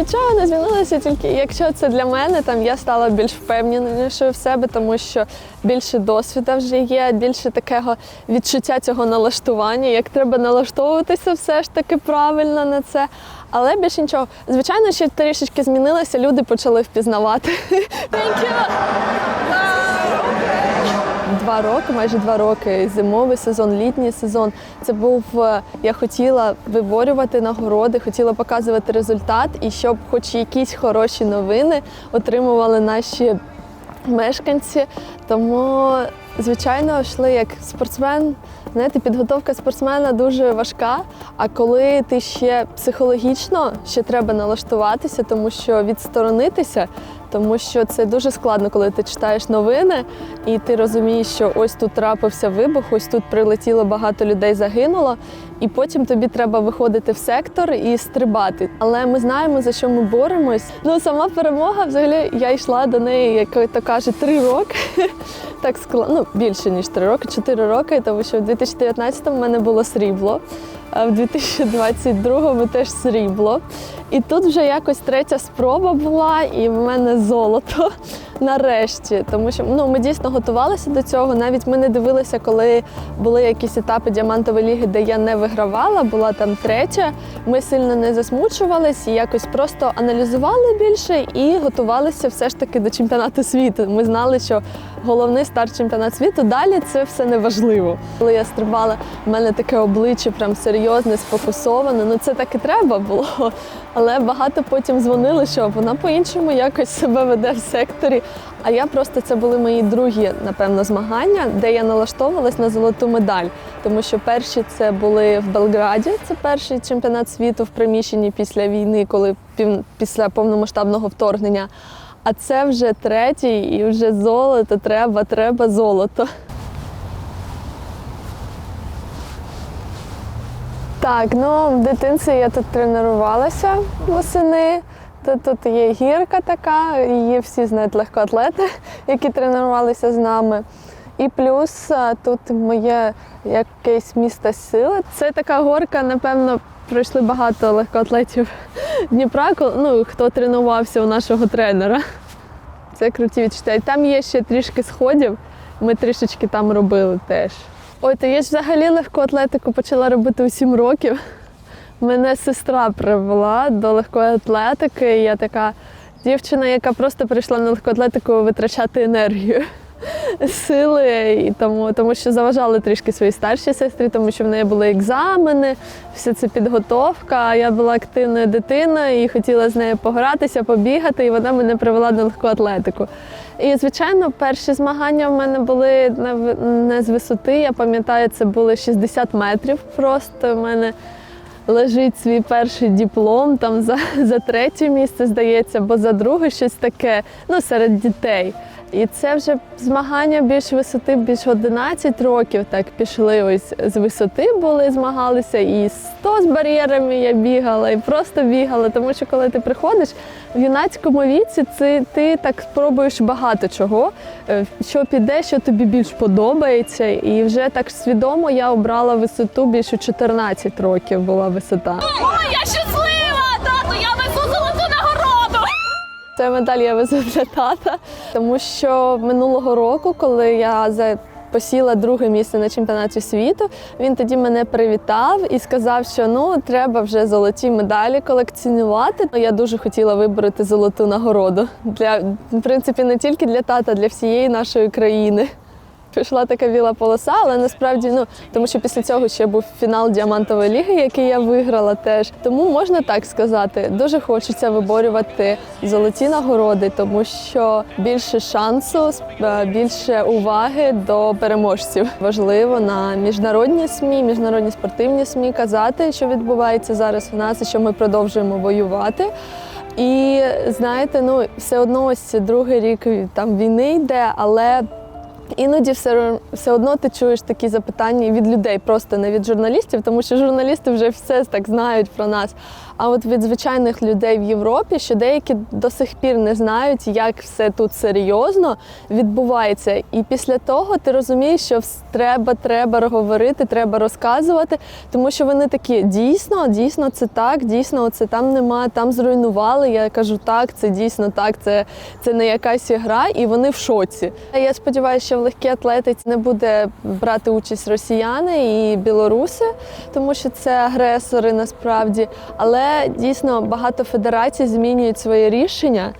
нічого не змінилося, тільки якщо це для мене, там я стала більш впевненішою в себе, тому що більше досвіду вже є, більше такого відчуття цього налаштування, як треба налаштовуватися все ж таки правильно на це. Але більше нічого. Звичайно, ще трішечки змінилося, люди почали впізнавати. Thank you! Два роки, майже два роки. Зимовий сезон, літній сезон. Це був е, я хотіла виборювати нагороди, хотіла показувати результат, і щоб, хоч якісь хороші новини, отримували наші мешканці. Тому, звичайно, йшли як спортсмен. Знаєте, підготовка спортсмена дуже важка. А коли ти ще психологічно ще треба налаштуватися, тому що відсторонитися, тому що це дуже складно, коли ти читаєш новини і ти розумієш, що ось тут трапився вибух, ось тут прилетіло багато людей, загинуло, і потім тобі треба виходити в сектор і стрибати. Але ми знаємо, за що ми боремось. Ну сама перемога, взагалі, я йшла до неї, як то каже, три роки. Так склад... ну, більше ніж три роки, чотири роки, тому що в 2019-му в мене було срібло, в 2022-му теж срібло. І тут вже якось третя спроба була, і в мене золото нарешті. Тому що ну, ми дійсно готувалися до цього. Навіть ми не дивилися, коли були якісь етапи діамантової ліги, де я не вигравала, була там третя. Ми сильно не засмучувались і якось просто аналізували більше і готувалися все ж таки до чемпіонату світу. Ми знали, що головний старт чемпіонат світу далі це все не важливо. Коли я стрибала, в мене таке обличчя прям серйозне, сфокусоване. Ну це так і треба було. Але багато потім дзвонили, що вона по-іншому якось себе веде в секторі. А я просто це були мої другі, напевно, змагання, де я налаштовувалась на золоту медаль. Тому що перші це були в Белграді, це перший чемпіонат світу в приміщенні після війни, коли пів- після повномасштабного вторгнення. А це вже третій, і вже золото треба, треба золото. Так, ну в дитинстві я тут тренувалася восени. Тут, тут є гірка така, її всі знають легкоатлети, які тренувалися з нами. І плюс тут моє якесь місто сили. Це така горка, напевно, пройшли багато легкоатлетів Дніпра, ну, хто тренувався у нашого тренера. Це круті відчуття. І там є ще трішки сходів. Ми трішечки там робили теж. Ой, то я ж взагалі легку атлетику почала робити у 7 років. Мене сестра привела до легкої атлетики. Я така дівчина, яка просто прийшла на легку атлетику витрачати енергію, сили, і тому, тому що заважали трішки свої старші сестри, тому що в неї були екзамени, вся ця підготовка. Я була активною дитиною і хотіла з нею погратися, побігати, і вона мене привела на легку атлетику. І, звичайно, перші змагання в мене були не з висоти. Я пам'ятаю, це були 60 метрів. Просто в мене лежить свій перший диплом там за, за третє місце, здається, бо за друге щось таке, ну, серед дітей. І це вже змагання більш висоти, більш 11 років так пішли. Ось з висоти були, змагалися, і 100 з бар'єрами я бігала, і просто бігала. Тому що коли ти приходиш в юнацькому віці, ти, ти так спробуєш багато чого, е, що піде, що тобі більш подобається. І вже так свідомо я обрала висоту більше 14 років була висота. Ой, я щаслива! Тату, я везу золоту нагороду! Це медаль я везу для тата, тому що минулого року, коли я за Посіла друге місце на чемпіонаті світу. Він тоді мене привітав і сказав, що ну треба вже золоті медалі колекціонувати. Я дуже хотіла вибороти золоту нагороду для в принципі не тільки для тата, для всієї нашої країни. Пішла така біла полоса, але насправді ну тому, що після цього ще був фінал діамантової ліги, який я виграла теж. Тому можна так сказати, дуже хочеться виборювати золоті нагороди, тому що більше шансу, е, більше уваги до переможців. Важливо на міжнародні СМІ, міжнародні спортивні СМІ казати, що відбувається зараз в нас, і що ми продовжуємо воювати. І знаєте, ну все одно ось другий рік там війни йде, але Іноді все, все одно ти чуєш такі запитання від людей, просто не від журналістів, тому що журналісти вже все так знають про нас. А от від звичайних людей в Європі, що деякі до сих пір не знають, як все тут серйозно відбувається. І після того ти розумієш, що треба, треба говорити, треба розказувати, тому що вони такі дійсно, дійсно це так, дійсно, це там нема, там зруйнували. Я кажу, так, це дійсно так, це, це не якась ігра, і вони в шоці. Я сподіваюся, що в легкій атлетиці не буде брати участь росіяни і білоруси, тому що це агресори насправді. Але дійсно багато федерацій змінюють своє рішення.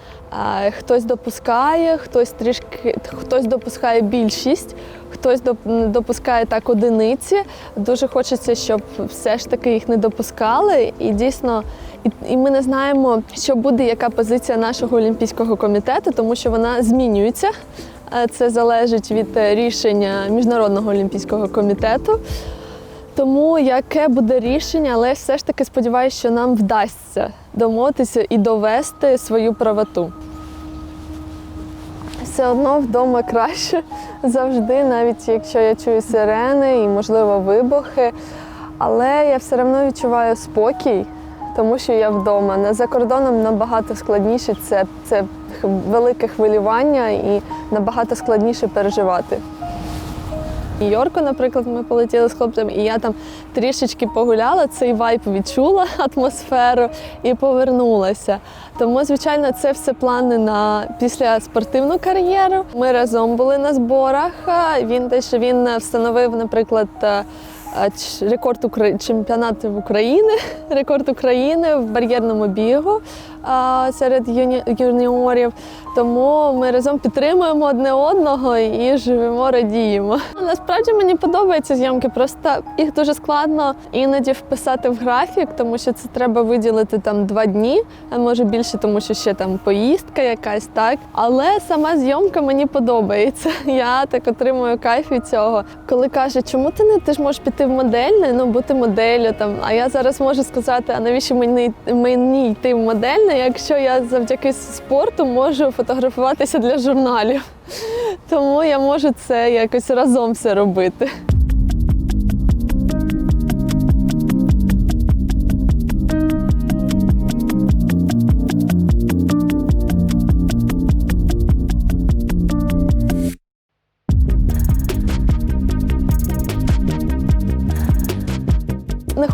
Хтось допускає, хтось трішки хтось допускає більшість, хтось доп- допускає так одиниці. Дуже хочеться, щоб все ж таки їх не допускали. І дійсно, і, і ми не знаємо, що буде, яка позиція нашого олімпійського комітету, тому що вона змінюється. Е, Це залежить від е, рішення міжнародного олімпійського комітету. Тому яке буде рішення, але все ж таки сподіваюся, що нам вдасться домовитися і довести свою правоту. Все одно вдома краще завжди, навіть якщо я чую сирени і, можливо, вибухи. Але я все одно відчуваю спокій, тому що я вдома. На- За кордоном набагато складніше це, це велике хвилювання і набагато складніше переживати. Нью-Йорку, наприклад, ми полетіли з хлопцем, і я там трішечки погуляла, цей вайп відчула атмосферу і повернулася. Тому, звичайно, це все плани на після спортивну кар'єру. Ми разом були на зборах. Він Він теж він встановив, наприклад. Рекорд Укра... чемпіонату України, рекорд України в бар'єрному бігу серед юні... юніорів. Тому ми разом підтримуємо одне одного і живемо, радіємо. Насправді мені подобаються зйомки, просто їх дуже складно іноді вписати в графік, тому що це треба виділити там два дні, а може більше, тому що ще там поїздка якась, так. Але сама зйомка мені подобається. Я так отримую кайф від цього. Коли каже, чому ти не ти ж можеш піти в модельне, ну бути моделлю там. А я зараз можу сказати, а навіщо мені, мені йти в модельне, якщо я завдяки спорту можу фотографуватися для журналів. Тому я можу це якось разом все робити.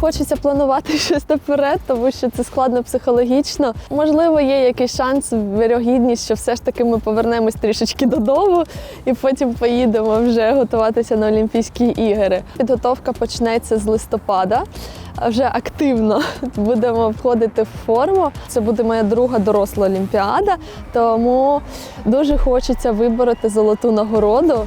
Хочеться планувати щось наперед, тому що це складно психологічно. Можливо, є якийсь шанс, вірогідність, що все ж таки ми повернемось трішечки додому і потім поїдемо вже готуватися на Олімпійські ігри. Підготовка почнеться з листопада. Вже активно будемо входити в форму. Це буде моя друга доросла олімпіада, тому дуже хочеться вибороти золоту нагороду.